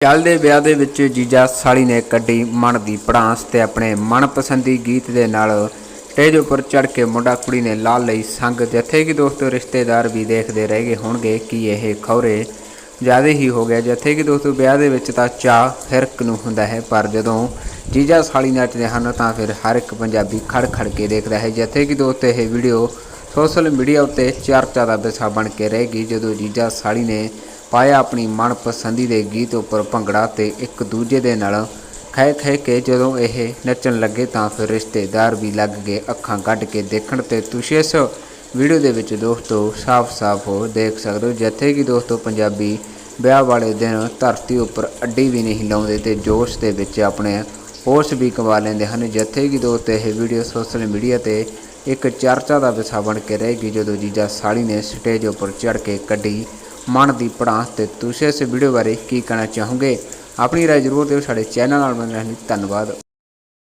ਚੱਲਦੇ ਵਿਆਹ ਦੇ ਵਿੱਚ ਜੀਜਾ ਸਾਲੀ ਨੇ ਕੱਢੀ ਮਨ ਦੀ ਪੜਾਂਸ ਤੇ ਆਪਣੇ ਮਨਪਸੰਦੀ ਗੀਤ ਦੇ ਨਾਲ ਸਟੇਜ ਉੱਪਰ ਚੜ ਕੇ ਮੁੰਡਾ ਕੁੜੀ ਨੇ ਲਾ ਲਈ ਸੰਗ ਜਿੱਥੇ ਕਿ ਦੋਸਤੋ ਰਿਸ਼ਤੇਦਾਰ ਵੀ ਦੇਖਦੇ ਰਹਿ ਗਏ ਹੋਣਗੇ ਕਿ ਇਹ ਖੌਰੇ ਜ਼ਿਆਦਾ ਹੀ ਹੋ ਗਿਆ। ਜਿੱਥੇ ਕਿ ਦੋਸਤੋ ਵਿਆਹ ਦੇ ਵਿੱਚ ਤਾਂ ਚਾਹ ਫਿਰਕ ਨੂੰ ਹੁੰਦਾ ਹੈ, ਪਰ ਜਦੋਂ ਜੀਜਾ ਸਾਲੀ ਨੱਚਦੇ ਹਨ ਤਾਂ ਫਿਰ ਹਰ ਇੱਕ ਪੰਜਾਬੀ ਖੜ ਖੜ ਕੇ ਦੇਖਦਾ ਹੈ। ਜਿੱਥੇ ਕਿ ਦੋਸਤੋ ਇਹ ਵੀਡੀਓ ਸੋਸ਼ਲ ਮੀਡੀਆ ਉੱਤੇ ਚਰਚਾ ਦਾ ਵਿਸ਼ਾ ਬਣ ਕੇ ਰਹੇਗੀ ਜਦੋਂ ਜੀਜਾ ਸਾਲੀ ਨੇ ਪਾਇਆ ਆਪਣੀ ਮਨਪਸੰਦੀ ਦੇ ਗੀਤ ਉੱਪਰ ਭੰਗੜਾ ਤੇ ਇੱਕ ਦੂਜੇ ਦੇ ਨਾਲ ਖਹਿ ਖਹਿ ਕੇ ਜਦੋਂ ਇਹ ਨੱਚਣ ਲੱਗੇ ਤਾਂ ਫਿਰ ਰਿਸ਼ਤੇਦਾਰ ਵੀ ਲੱਗ ਗਏ ਅੱਖਾਂ ਕੱਢ ਕੇ ਦੇਖਣ ਤੇ ਤੁਸੀਂ ਇਸ ਵੀਡੀਓ ਦੇ ਵਿੱਚ ਦੋਸਤੋ ਸਾਫ਼-ਸਾਫ਼ ਹੋ ਦੇਖ ਸਕਦੇ ਹੋ, ਜਿੱਥੇ ਕਿ ਦੋਸਤੋ ਪੰਜਾਬੀ ਵਿਆਹ ਵਾਲੇ ਦਿਨ ਧਰਤੀ ਉੱਪਰ ਅੱਡੀ ਵੀ ਨਹੀਂ ਲਾਉਂਦੇ ਤੇ ਜੋਸ਼ ਦੇ ਵਿੱਚ ਆਪਣੇ ਹੋਸ਼ ਵੀ ਕਮਾ ਲੈਂਦੇ ਹਨ, ਜਿੱਥੇ ਕਿ ਦੋਸਤੋ ਇਹ ਵੀਡੀਓ ਸੋਸ਼ਲ ਮੀਡੀਆ ਤੇ ਇੱਕ ਚਰਚਾ ਦਾ ਵਿਸ਼ਾ ਬਣ ਕੇ ਰਹੇਗੀ ਜਦੋਂ ਜੀਜਾ ਸਾਲੀ ਨੇ ਸਟੇਜ ਉੱਪਰ ਚੜ੍ਹ ਕੇ ਕੱਢੀ ਮਨ ਦੀ ਪੜਾਂਸ ਤੇ ਤੁਸੀਂ ਇਸ ਵੀਡੀਓ ਬਾਰੇ ਕੀ ਕਹਿਣਾ ਚਾਹੋਗੇ? ਆਪਣੀ ਰਾਏ ਜ਼ਰੂਰ ਦਿਓ, ਸਾਡੇ ਚੈਨਲ ਨਾਲ ਬਣੇ ਰਹਿਣ ਲਈ ਧੰਨਵਾਦ।